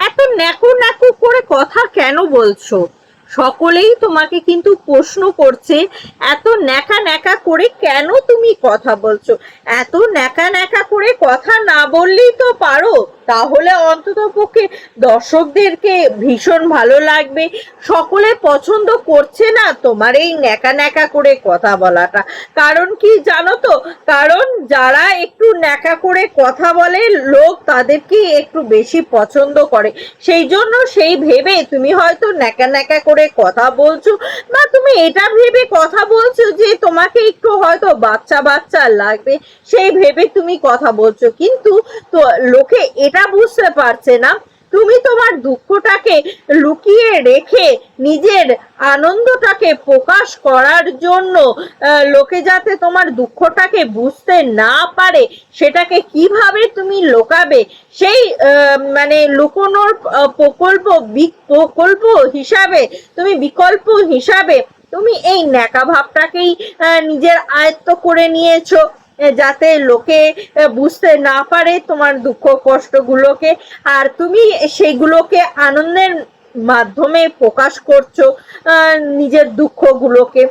এত ন্যাকু ন্যাকু করে কথা কেন বলছো? সকলেই তোমাকে কিন্তু প্রশ্ন করছে, এত ন্যাকা ন্যাকা করে কেন তুমি কথা বলছো? এত ন্যাকা ন্যাকা করে কথা না বললেই তো পারো। তাহলে অন্তত পক্ষে দর্শকদেরকে ভীষণ ভালো লাগবে। সকলে পছন্দ করছে না তোমার এই ন্যাকা ন্যাকা করে কথা বলাটা। কারণ কি জানো তো? কারণ যারা একটু ন্যাকা করে কথা বলে, লোক তাদেরকে একটু বেশি পছন্দ করে। সেই জন্য সেই ভেবে তুমি হয়তো ন্যাকা ন্যাকা করে কথা বলছো? বা তুমি এটা ভেবে কথা বলছো যে তোমাকে একটু হয়তো বাচ্চা বাচ্চা লাগবে, সেই ভেবে তুমি কথা বলছো। কিন্তু তো লোকে এটা বুঝতে পারছে না। তুমি তোমার দুঃখটাকে লুকিয়ে রেখে নিজের আনন্দটাকে প্রকাশ করার জন্য লোকে যাতে তোমার দুঃখটাকে বুঝতে না পারে, সেটাকে কীভাবে তুমি লোকাবে, সেই মানে লুকোনোর প্রকল্প প্রকল্প হিসাবে, তুমি বিকল্প হিসাবে, তুমি এই ন্যাকা ভাবটাকেই নিজের আয়ত্ত করে নিয়েছো। যাতে লোকে বুঝতে না পারে তোমার দুঃখ কষ্টগুলোকে। আর তুমি সেগুলোকে আনন্দের মাধ্যমে প্রকাশ করছ নিজের দুঃখগুলোকে।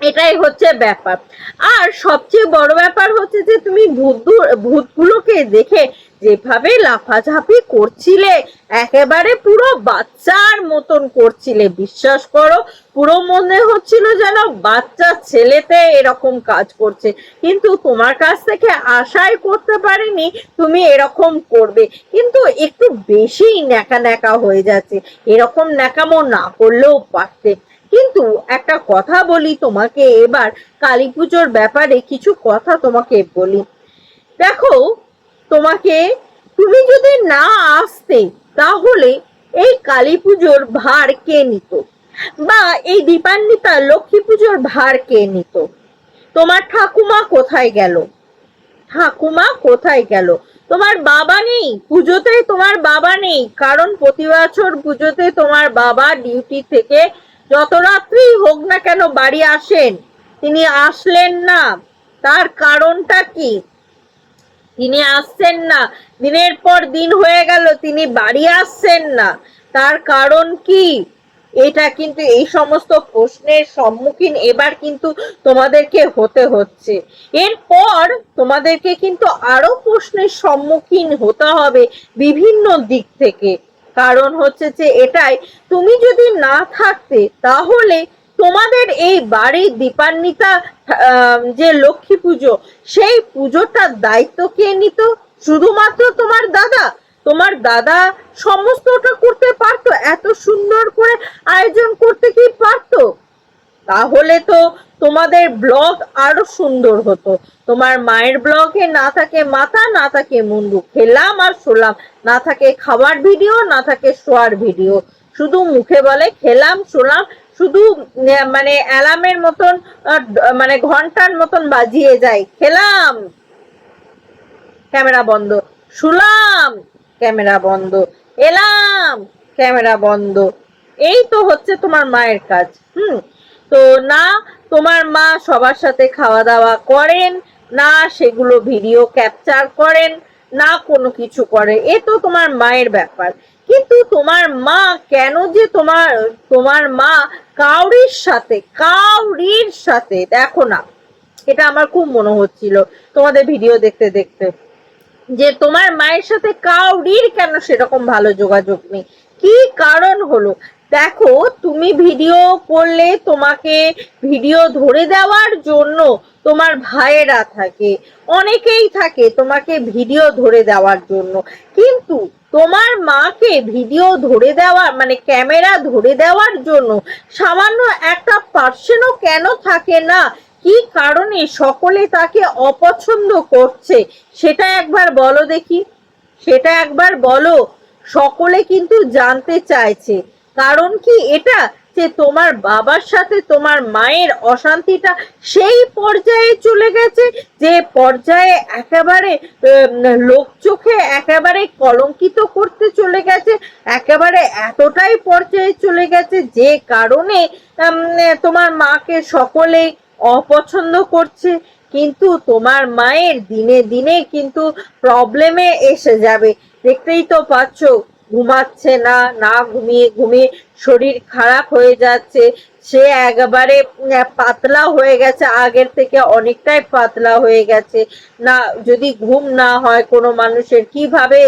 এটাই হচ্ছে ব্যাপার। আর সবচেয়ে বড় ব্যাপার হচ্ছে যে, তুমি ভূত ভূতগুলোকে দেখে যেভাবে লাফাঝাপি করছিলে, একেবারে পুরো বাচ্চার মতন করছিলে। বিশ্বাস করো, পুরো মনে হচ্ছিল যেন বাচ্চা ছেলেতে এরকম কাজ করছে। কিন্তু তোমার কাছ থেকে আশাই করতে পারিনি তুমি এরকম করবে। কিন্তু একটু বেশি ন্যাকা ন্যাকা হয়ে যাচ্ছে। এরকম ন্যাকামো না করলেও পারতে। কিন্তু একটা কথা বলি তোমাকে এবার কালী পুজোর ব্যাপারে কিছু কথা তোমাকে বলি। দেখো, তোমাকে তুমি যদি না আসতে, তাহলে এই কালী পুজোর ভার কে নিত? বা এই দীপান্বিতা লক্ষ্মী পুজোর ভার কে নিত? তোমার ঠাকুমা কোথায় গেল? ঠাকুমা কোথায় গেল? তোমার বাবা নেই? পুজোতে তোমার বাবা নেই? কারণ প্রতি বছর পুজোতে তোমার বাবা ডিউটি থেকে যত রাত্রি হোক না কেন বাড়ি আসেন, তিনি আসলেন না। তার কারণটা কি? তিনি আসছেন না। দিনের পর দিন হয়ে গেল, তিনি বাড়ি আসছেন না। তার কারণ কি? এটা কিন্তু এই সমস্ত প্রশ্নের সম্মুখীন এবার কিন্তু তোমাদেরকে হতে হচ্ছে। এরপর তোমাদেরকে কিন্তু আরও প্রশ্নের সম্মুখীন হতে হবে বিভিন্ন দিক থেকে। কারণ হচ্ছে যে এটাই, তুমি যদি না থাকতে তাহলে তোমাদের এই বাড়ির দীপান্বিতা যে লক্ষ্মী পুজো, সেই পুজোটার দায়িত্ব কে নিত? শুধুমাত্র তোমার দাদা। তোমার দাদা সমস্তটা করতে পারতো, এত সুন্দর করে আয়োজন করতে কি পারতো? তাহলে তো তোমাদের ব্লগ আরও সুন্দর হতো। তোমার মায়ের ব্লগে না থাকে মাথা, না থাকে মুন্ডু। খেলাম আর শোলাম। না থাকে খাবার ভিডিও, না থাকে শোয়ার ভিডিও। শুধু মুখে বলে খেলাম, শোলাম, শুধু মানে অ্যালার্মের মতন মানে ঘণ্টার মতন বাজিয়ে যায় খেলাম। ক্যামেরা বন্ধ। শুলাম। ক্যামেরা বন্ধ। এলাম। ক্যামেরা বন্ধ। এই তো হচ্ছে তোমার মায়ের কাজ। হুম। তো না, তোমার মা সবার সাথে খাওয়া দাওয়া করেন, না সেগুলো ভিডিও ক্যাপচার করেন, না কোনো কিছু করে এ তো তোমার মায়ের ব্যাপার। কিন্তু তোমার মা কেন যে তোমার তোমার মা কাউরির সাথে কাউরির সাথে, দেখো না, এটা আমার খুব মনে হচ্ছিল তোমাদের ভিডিও দেখতে দেখতে, যে তোমার মায়ের সাথে কাউরির কেন সেরকম ভালো যোগাযোগ নেই? কি কারণ হলো? দেখো, তুমি ভিডিও করলে তোমাকে ভিডিও ধরে দেওয়ার জন্য তোমার ভাইয়েরা থাকে, অনেকেই থাকে তোমাকে ভিডিও ধরে দেওয়ার জন্য। কিন্তু তোমার মাকে ভিডিও ধরে দেওয়ার মানে ক্যামেরা ধরে দেওয়ার জন্য সামান্য একটা পার্সেনও কেন থাকে না? কি কারণে সকলে তাকে অপছন্দ করছে? সেটা একবার বলো দেখি। সেটা একবার বলো। সকলে কিন্তু জানতে চাইছে। কারণ কি? এটা যে তোমার বাবার সাথে তোমার মায়ের অশান্তিটা সেই পর্যায়ে চলে গেছে, যে পর্যায়ে একেবারে লোক চোখে একেবারে কলঙ্কিত করতে চলে গেছে, একেবারে এতটাই পর্যায়ে চলে গেছে যে কারণে তোমার মাকে সকলেই অপছন্দ করছে। কিন্তু তোমার মায়ের দিনে দিনে কিন্তু প্রবলেমে এসে যাবে। দেখতেই তো পাচ্ছ ঘুমাচ্ছে না না ঘুমিয়ে ঘুমিয়ে শরীর খারাপ হয়ে যাচ্ছে। সে একবারে পাতলা হয়ে গেছে, আগের থেকে অনেকটাই পাতলা হয়ে গেছে। না, যদি ঘুম না হয় কোনো মানুষের, কীভাবে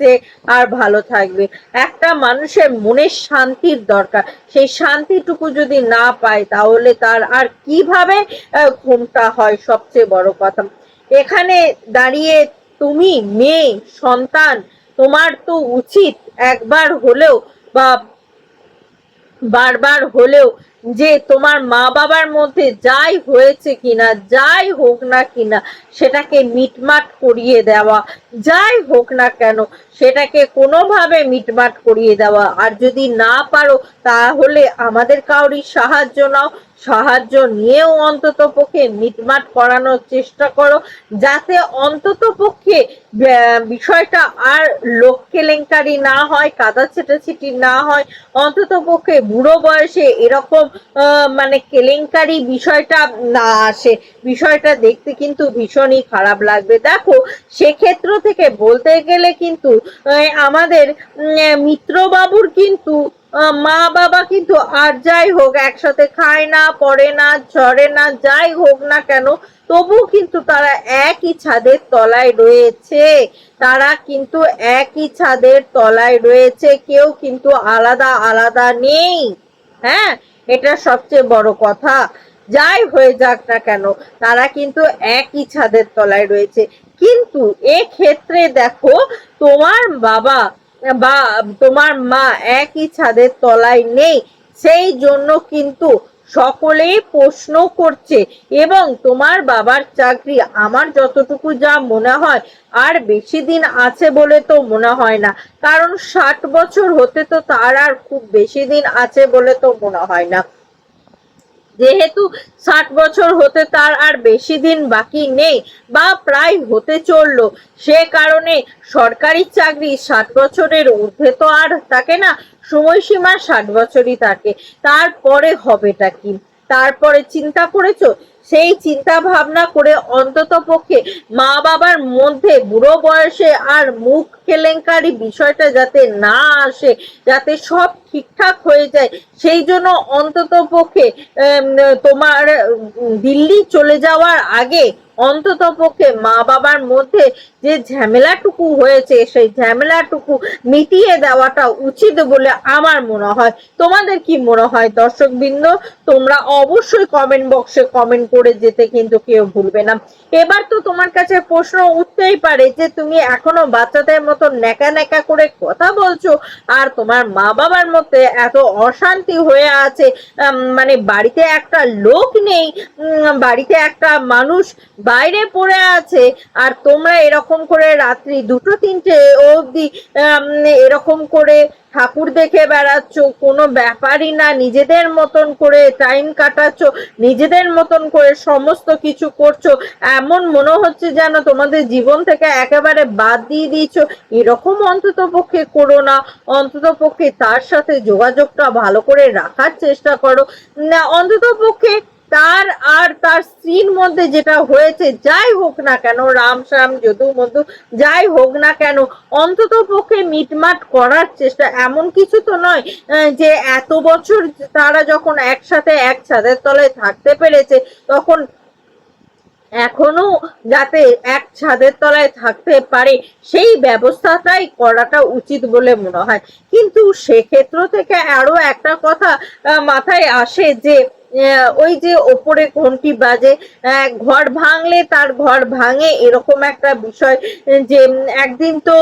সে আর ভালো থাকবে? একটা মানুষের মনের শান্তির দরকার। সেই শান্তিটুকু যদি না পায়, তাহলে তার আর কীভাবে ঘুমটা হয়? সবচেয়ে বড় কথা। এখানে দাঁড়িয়ে তুমি মেয়ে, সন্তান, তোমার তো উচিত একবার হলেও বা বারবার হলেও যে তোমার মা বাবার মধ্যে যাই হয়েছে কিনা, যাই হোক না কিনা, সেটাকে মিটমাট করিয়ে দেওয়া, যাই হোক না কেন, সেটাকে কোনোভাবে মিটমাট করিয়ে দেওয়া। আর যদি না পারো, তাহলে আমাদের কাউরি সাহায্য নাও, সাহায্য নিয়েও অন্তত পক্ষে মিটমাট করানোর চেষ্টা করো, যাতে অন্তত পক্ষে বিষয়টা আর লোক কেলেঙ্কারি না হয়, কাদা ছেটাছিটি না হয়, অন্তত পক্ষে বুড়ো বয়সে এরকম মানে কেলেঙ্কারি বিষয়টা না আসে। বিষয়টা দেখতে কিন্তু ভীষণই খারাপ লাগবে। দেখো, সেক্ষেত্র থেকে বলতে গেলে কিন্তু আমাদের মিত্রবাবুর কিন্তু মা বাবা কিন্তু আর যাই হোক, একসাথে খায় না, পড়ে না, ঝরে না, যাই হোক না কেন তবু কিন্তু তারা একই ছাদের তলায় রয়েছে। তারা কিন্তু একই ছাদের তলায় রয়েছে। কেউ কিন্তু আলাদা আলাদা নেই। হ্যাঁ? এটা সবচেয়ে বড় কথা। যাই হয়ে যাক না কেন, তারা কিন্তু একই ছাদের তলায় রয়েছে। কিন্তু ক্ষেত্রে দেখো, তোমার বাবা বা তোমার মা একই ছাদের তলায় নেই। সেই জন্য কিন্তু সকলেই প্রশ্ন করছে, এবং তোমার বাবার চাকরি আমার যতটুকু যা মনে হয়, আর বেশি দিন আছে বলে তো মনে হয় না। কারণ ষাট বছর হতে তো তার আর খুব বেশি দিন আছে বলে তো মনে হয় না। যেহেতু ষাট বছর হতে তার আর বেশি দিন বাকি নেই, বা প্রায় হতে চলল, সে কারণে সরকারি চাকরি ষাট বছরের ঊর্ধ্বে তো আর থাকে না সময়সীমা ষাট বছরই থাকে। তারপরে হবেটা কি? তারপরে চিন্তা করেছ? সেই চিন্তা ভাবনা করে অন্তত পক্ষে মা বাবার মধ্যে বুড়ো বয়সে আর মুখ কেলেঙ্কারি বিষয়টা যাতে না আসে, যাতে সব ঠিকঠাক হয়ে যায়, সেই জন্য অন্তত পক্ষে তোমার দিল্লি চলে যাওয়ার আগে অন্তত পক্ষে মা বাবার মধ্যে যে ঝামেলাটুকু হয়েছে, সেই ঝামেলাটুকু মিটিয়ে দেওয়াটা উচিত বলে আমার মনে হয়। তোমাদের কি মনে হয় দর্শকবৃন্দ? তোমরা অবশ্যই কমেন্ট বক্সে কমেন্ট করে যেতে কিন্তু কেউ ভুলবে না। এবার তো তোমার কাছে প্রশ্ন উঠতেই পারে যে তুমি এখনও বাচ্চাদের মতো নেকা নেকা করে কথা বলছো আর তোমার মা বাবার মধ্যে এত অশান্তি হয়ে আছে মানে বাড়িতে একটা লোক নেই বাড়িতে একটা মানুষ বাইরে পড়ে আছে আর তোমরা এরকম করে রাত্রি দুটো, তিনটে অবধি এরকম করে ঠাকুর দেখে বেড়াচ্ছ। কোনো ব্যাপারই না, নিজেদের মতন করে টাইম কাটাচ্ছ, নিজেদের মতন করে সমস্ত কিছু করছ। এমন মনে হচ্ছে যেন তোমাদের জীবন থেকে একেবারে বাদ দিয়ে দিয়েছ। এরকম অন্তত পক্ষে করো না। অন্তত পক্ষে তার সাথে যোগাযোগটা ভালো করে রাখার চেষ্টা করো। না অন্তত পক্ষে তার আর তার স্ত্রীর মধ্যে যেটা হয়েছে, যাই হোক না কেন, রাম শ্যাম, যদু মধু, যাই হোক না কেন, অন্তত পক্ষে মিটমাট করার চেষ্টা, এমন কিছু তো নয় যে এত বছর তারা যখন একসাথে এক ছাদের তলায় থাকতে পেরেছে, তখন এখনও যাতে এক ছাদের তলায় থাকতে পারে, সেই ব্যবস্থাটাই করাটা উচিত বলে মনে হয়। কিন্তু সেক্ষেত্র থেকে আরও একটা কথা মাথায় আসে যে ওই যে ওপরে ঘন্টি বাজে ঘর ভাঙলে তার ঘর ভাঙে, এরকম একটা বিষয়, যে একদিন তো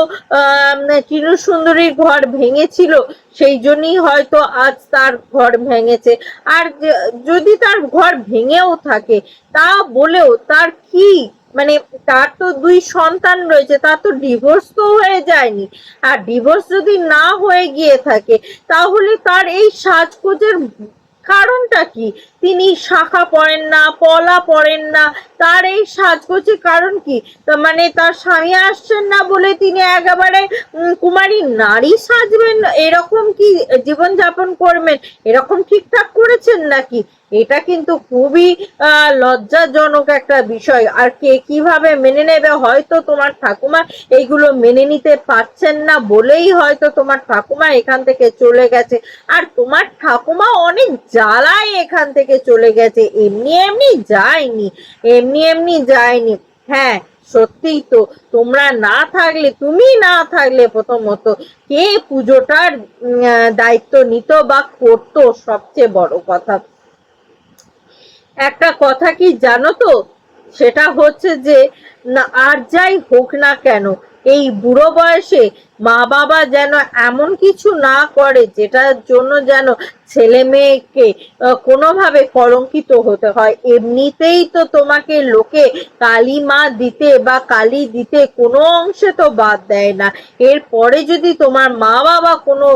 চিনু সুন্দরীর ঘর ভেঙেছিল, সেই জন্যই হয়তো আজ তার ঘর ভেঙেছে। আর যদি তার ঘর ভেঙেও থাকে, তা বলেও তার কি মানে তার তো দুই সন্তান রয়েছে, তার তো ডিভোর্স তো হয়ে যায়নি। আর ডিভোর্স যদি না হয়ে গিয়ে থাকে, তাহলে তার এই সাজগোজের কারণটা কি? তিনি শাখা পড়েন না, পলা পড়েন না। তার এই সাজগোজের কারণ কি? তার মানে তার স্বামী আসছেন না বলে তিনি একেবারে কুমারী নারী সাজবেন? এরকম কি জীবনযাপন করবেন? এরকম ঠিকঠাক করেছেন নাকি? এটা কিন্তু খুবই লজ্জাজনক একটা বিষয়। আর কে কীভাবে মেনে নেবে? হয়তো তোমার ঠাকুমা এইগুলো মেনে নিতে পারছেন না বলেই হয়তো তোমার ঠাকুমা এখান থেকে চলে গেছে। আর তোমার ঠাকুমা অনেক জ্বালায় এখান থেকে চলে গেছে। এমনি এমনি যায়নি, এমনি এমনি যায়নি। হ্যাঁ সত্যিই তো, তোমরা না থাকলে, তুমি না থাকলে প্রথমত কে পুজোটার দায়িত্ব নিত বা করতো সবচেয়ে বড় কথা? একটা কথা কি জানো তো? সেটা হচ্ছে যে, না, আর যাই হোক না কেন, এই বুড়ো বয়সে মা বাবা যেন এমন কিছু না করে যেটার জন্য যেন ছেলে মেয়েকে কোনোভাবে কলঙ্কিত হতে হয়। এমনিতেই তো তোমাকে লোকে কালী মা দিতে বা কালী দিতে কোনো অংশে তো বাদ দেয় না। এরপরে যদি তোমার মা বাবা কোনো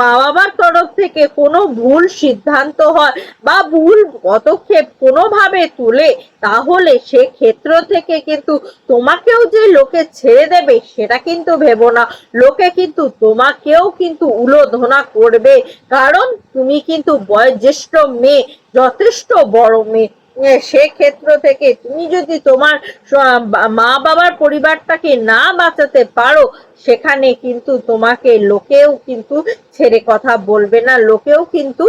মা বাবার তরফ থেকে কোনো ভুল সিদ্ধান্ত হয় বা ভুল পদক্ষেপ কোনোভাবে তুলে, তাহলে সে ক্ষেত্র থেকে কিন্তু তোমাকেও যে লোকে ছেড়ে দেবে, সেটা কিন্তু ভেবো না। লোকে কিন্তু তোমাকেও কিন্তু উলোধনা করবে। কারণ তুমি কিন্তু বয়োজ্যেষ্ঠ মেয়ে যথেষ্ট বড় মেয়ে। সেক্ষেত্র থেকে তুমি যদি তোমার মা বাবার পরিবারটাকে না বাঁচাতে পারো, সেখানে কিন্তু তোমাকে লোকেও কিন্তু ছেড়ে কথা বলবে না, লোকেও কিন্তু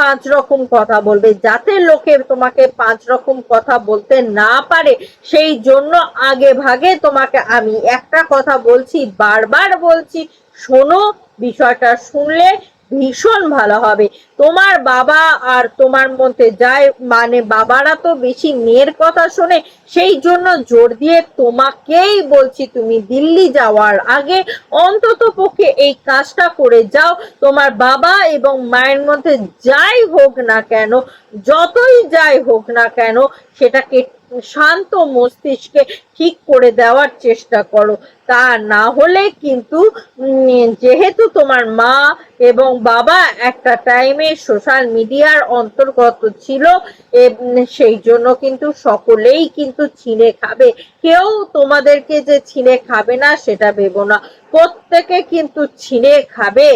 পাঁচ রকম কথা বলবে। যাতে লোকে তোমাকে পাঁচ রকম কথা বলতে না পারে, সেই জন্য আগে ভাগে তোমাকে আমি একটা কথা বলছি, বারবার বলছি, শোনো, বিষয়টা শুনলে ভীষণ ভালো হবে। তোমার বাবা আর তোমার মধ্যে যায় মানে বাবারা তো বেশি মেয়ের কথা শোনে, সেই জন্য জোর দিয়ে তোমাকেই বলছি তুমি দিল্লি যাওয়ার আগে অন্তত পক্ষে এই কাজটা করে যাও। তোমার বাবা এবং মায়ের মধ্যে যাই হোক না কেন, যতই যাই হোক না কেন, সেটাকে শান্ত মস্তিষ্কে ঠিক করে দেওয়ার চেষ্টা করো। তা না হলে কিন্তু যেহেতু তোমার মা এবং বাবা একটা টাইমে সোশ্যাল মিডিয়ার অন্তর্গত ছিল সেই জন্য কিন্তু সকলেই কিন্তু ছিঁড়ে খাবে। কেউ তোমাদেরকে যে ছিঁড়ে খাবে না, সেটা ভেবো না। প্রত্যেকে কিন্তু ছিঁড়ে খাবে,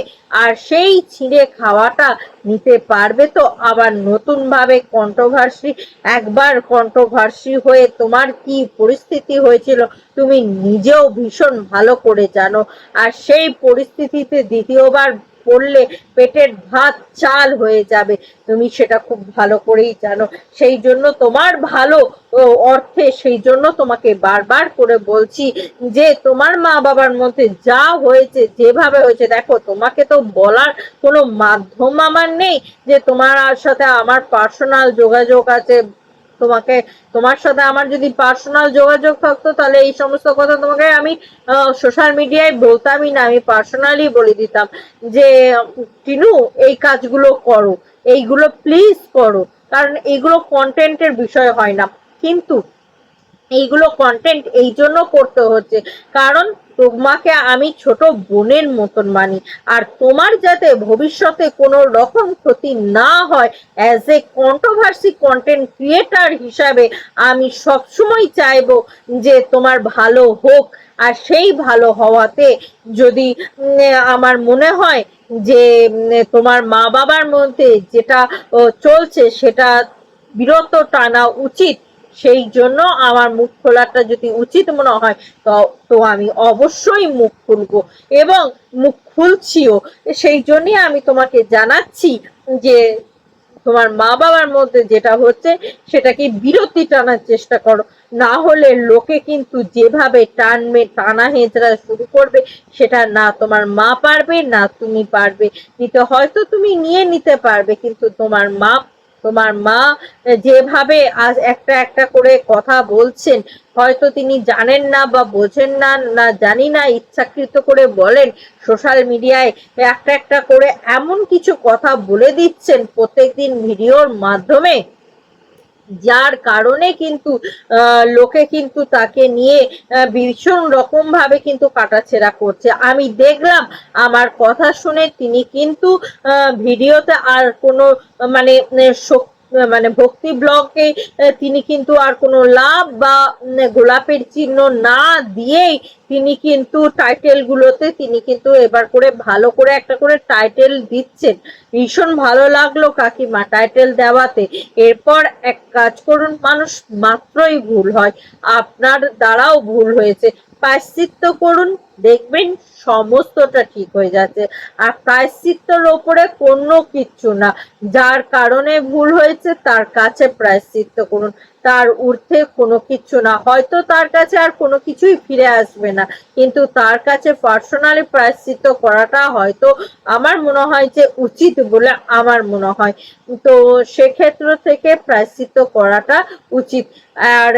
আর সেই ছিঁড়ে খাওয়াটা নিতে পারবে তো। আবার নতুন ভাবে কন্ট্রোভার্সি একবার কন্ট্রোভার্সি হয়ে তোমার কি পরিস্থিতি হয়েছিল, তুমি নিজেও ভীষণ ভালো করে জানো। আর সেই পরিস্থিতিতে দ্বিতীয়বার পড়লে পেটের ভাত চাল হয়ে যাবে। তুমি সেটা খুব ভালো করেই জানো। সেই জন্য তোমার ভালো অর্থে সেই জন্য তোমাকে বারবার করে বলছি যে তোমার মা বাবার মধ্যে যা হয়েছে, যেভাবে হয়েছে, দেখো, তোমাকে তো বলার কোনো মাধ্যম আমার নেই যে তোমার সাথে আমার পার্সোনাল যোগাযোগ আছে তোমাকে, তোমার সাথে আমার যদি পার্সোনাল যোগাযোগ থাকতো, তাহলে এই সমস্ত কথা তোমাকে আমি সোশ্যাল মিডিয়ায় বলতামই না, আমি পার্সোনালি বলে দিতাম যে, টিনু, এই কাজগুলো করো, এইগুলো প্লিজ করো, কারণ এইগুলো কন্টেন্টের বিষয় হয় না। কিন্তু এইগুলো কন্টেন্ট এই জন্য করতে হচ্ছে, কারণ তোমাকে আমি ছোট বোনের মতন মানি। আর তোমার যাতে ভবিষ্যতে কোনো রকম ক্ষতি না হয় as a controversy content creator হিসাবে আমি সবসময় চাইব যে তোমার ভালো হোক। আর সেই ভালো হওয়াতে যদি আমার মনে হয় যে তোমার মা বাবার মধ্যে যেটা চলছে সেটা বিরত টানা উচিত। সেই জন্য আমার মুখ খোলাটা যদি উচিত মনে হয়, তো আমি অবশ্যই মুখ খুলবো এবং মুখ খুলছিও। সেই জন্যই আমি তোমাকে জানাচ্ছি যে তোমার মা বাবার মধ্যে যেটা হচ্ছে, সেটাকে বিরতি টানার চেষ্টা করো। না হলে লোকে কিন্তু যেভাবে টানবে, টানা হেঁচড়া শুরু করবে, সেটা না তোমার মা পারবে, না তুমি পারবে। নিতে হয়তো তুমি নিয়ে নিতে পারবে, কিন্তু তোমার মা তোমার মা যেভাবে আজ একটা একটা করে কথা বলছেন, হয়তো তিনি জানেন না বা বোঝেন না না জানি না, ইচ্ছাকৃত করে বলেন, সোশ্যাল মিডিয়ায় একটা একটা করে এমন কিছু কথা বলে দিচ্ছেন প্রত্যেকদিন ভিডিওর মাধ্যমে। যার কারণে কিন্তু লোকে কিন্তু তাকে নিয়ে ভীষণ রকম ভাবে কিন্তু কাটাছেড়া করছে। আমি দেখলাম আমার কথা শুনে তিনি কিন্তু ভিডিওতে আর কোনো মানে আহ, শক- মানে ভক্তি ব্লগে তিনি কিন্তু আর কোনো লাভ বা গোলাপের চিহ্ন না দিয়েই তিনি কিন্তু টাইটেল গুলোতে তিনি কিন্তু এবার করে ভালো করে একটা করে টাইটেল দিচ্ছেন। ভীষণ ভালো লাগল কাকিমা টাইটেল দেওয়াতে। এরপর এক কাজ করুন, মানুষ মাত্রই ভুল হয়। আপনার দ্বারাও ভুল হয়েছে। প্রায়শ্চিত্ত করুন দেখবেন সমস্তটা ঠিক হয়ে যাচ্ছে। আর প্রায়শ্চিত্তর ওপরে কোনো কিচ্ছু না। যার কারণে ভুল হয়েছে, তার কাছে প্রায়শ্চিত্ত করুন। তার ঊর্ধ্বে কোনো কিছু না। হয়তো তার কাছে আর কোনো কিছুই ফিরে আসবে না। কিন্তু তার কাছে পার্সোনালি প্রায়শ্চিত্ত করাটা হয়তো আমার মনে হয় যে উচিত বলে আমার মনে হয়। তো সেক্ষেত্র থেকে প্রায়শ্চিত্ত করাটা উচিত। আর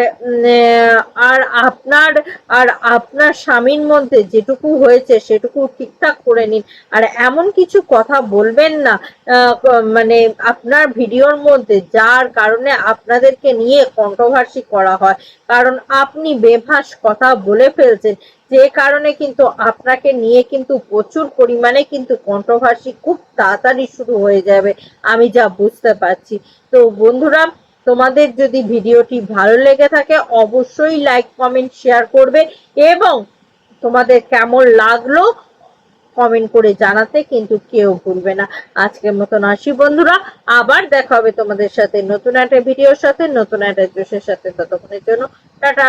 আর আপনার আর আপনার স্বামীর মধ্যে যেটুকু হয়েছে সেটুকু ঠিকঠাক করে নিন। আর এমন কিছু কথা বলবেন না মানে আপনার ভিডিওর মধ্যে যার কারণে আপনাদেরকে নিয়ে কন্ট্রোভার্সি করা হয়। কারণ আপনি বেভাস কথা বলে ফেলছেন, যে কারণে কিন্তু আপনাকে নিয়ে কিন্তু প্রচুর পরিমাণে কিন্তু কন্ট্রোভার্সি খুব তাড়াতাড়ি শুরু হয়ে যাবে, আমি যা বুঝতে পারছি। তো বন্ধুরা তোমাদের যদি ভিডিওটি ভালো লেগে থাকে, অবশ্যই লাইক কমেন্ট শেয়ার করবে এবং তোমাদের কেমন লাগল কমেন্ট করে জানাতে কিন্তু কেউ ভুলবে না। আজকের মতন আসি বন্ধুরা, আবার দেখা হবে তোমাদের সাথে নতুন একটা ভিডিওর সাথে, নতুন একটা জোশের সাথে। ততক্ষণের জন্য টাটা।